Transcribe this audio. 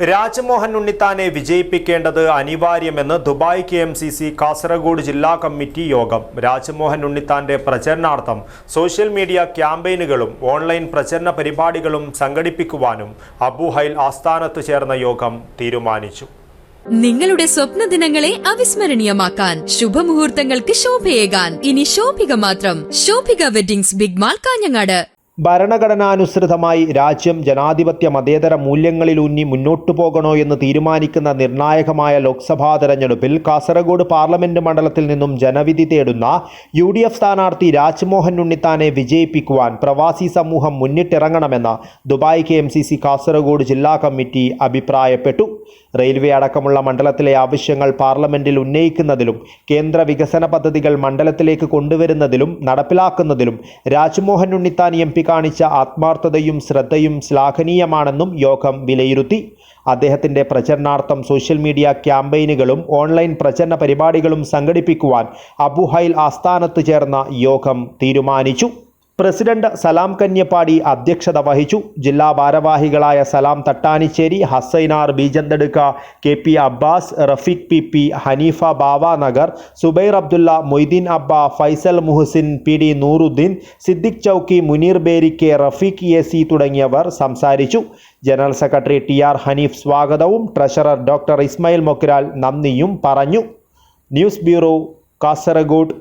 രാജ്മോഹൻ ഉണ്ണിത്താനെ വിജയിപ്പിക്കേണ്ടത് അനിവാര്യമെന്ന് Dubai K M C C Kasaragod ജില്ലാ കമ്മിറ്റി യോഗം. രാജ്മോഹൻ ഉണ്ണിത്താന്റെ പ്രചരണാർത്ഥം സോഷ്യൽ മീഡിയ ക്യാമ്പയിനുകളും ഓൺലൈൻ പ്രചരണ പരിപാടികളും സംഘടിപ്പിക്കുവാനും അബുഹൈൽ ആസ്ഥാനത്ത് ചേർന്ന യോഗം തീരുമാനിച്ചു. നിങ്ങളുടെ സ്വപ്ന ദിനങ്ങളെ അവിസ്മരണീയമാക്കാൻ ശുഭമുഹൂർത്തങ്ങൾക്ക് ശോഭയേകാൻ. ഇനി ശോഭിക മാത്രം. Shobhika weddings big mall Kanhangad. ഭരണഘടനാനുസൃതമായി രാജ്യം ജനാധിപത്യ മതേതര മൂല്യങ്ങളിലൂന്നി മുന്നോട്ടു പോകണോ എന്ന് തീരുമാനിക്കുന്ന നിർണായകമായ ലോക്സഭാ തെരഞ്ഞെടുപ്പിൽ കാസർഗോഡ് പാർലമെന്റ് മണ്ഡലത്തിൽ നിന്നും ജനവിധി തേടുന്ന യു ഡി എഫ് സ്ഥാനാർത്ഥി രാജ്മോഹൻ ഉണ്ണിത്താനെ വിജയിപ്പിക്കുവാൻ പ്രവാസി സമൂഹം മുന്നിട്ടിറങ്ങണമെന്ന് Dubai K M C C Kasaragod ജില്ലാ കമ്മിറ്റി അഭിപ്രായപ്പെട്ടു. റെയിൽവേ അടക്കമുള്ള മണ്ഡലത്തിലെ ആവശ്യങ്ങൾ പാർലമെന്റിൽ ഉന്നയിക്കുന്നതിലും കേന്ദ്ര വികസന പദ്ധതികൾ മണ്ഡലത്തിലേക്ക് കൊണ്ടുവരുന്നതിലും നടപ്പിലാക്കുന്നതിലും രാജ്മോഹൻ ഉണ്ണിത്താൻ എം പി കാണിച്ച ആത്മാർത്ഥതയും ശ്രദ്ധയും ശ്ലാഘനീയമാണെന്നും യോഗം വിലയിരുത്തി. അദ്ദേഹത്തിന്റെ പ്രചരണാർത്ഥം സോഷ്യൽ മീഡിയ ക്യാമ്പയിനുകളും ഓൺലൈൻ പ്രചരണ പരിപാടികളും സംഘടിപ്പിക്കുവാൻ അബുഹൈൽ ആസ്ഥാനത്ത് ചേർന്ന യോഗം തീരുമാനിച്ചു. പ്രസിഡന്റ് സലാം കന്യപ്പാടി അധ്യക്ഷത വഹിച്ചു. ജില്ലാ ഭാരവാഹികളായ Salam Thattanisseri Hassainar Beejanthadukka K P Abbas Rafeeq P P Haneefa Bava Nagar Zubair Abdulla Moideen Abba Faisal Muhsin P D Nooruddeen Siddique Chowki Muneer Berike Rafeeq A C തുടങ്ങിയവർ സംസാരിച്ചു. General secretary T R Haneef സ്വാഗതവും treasurer doctor Ismail Mogral നന്ദിയും പറഞ്ഞു. News bureau Kasaragod.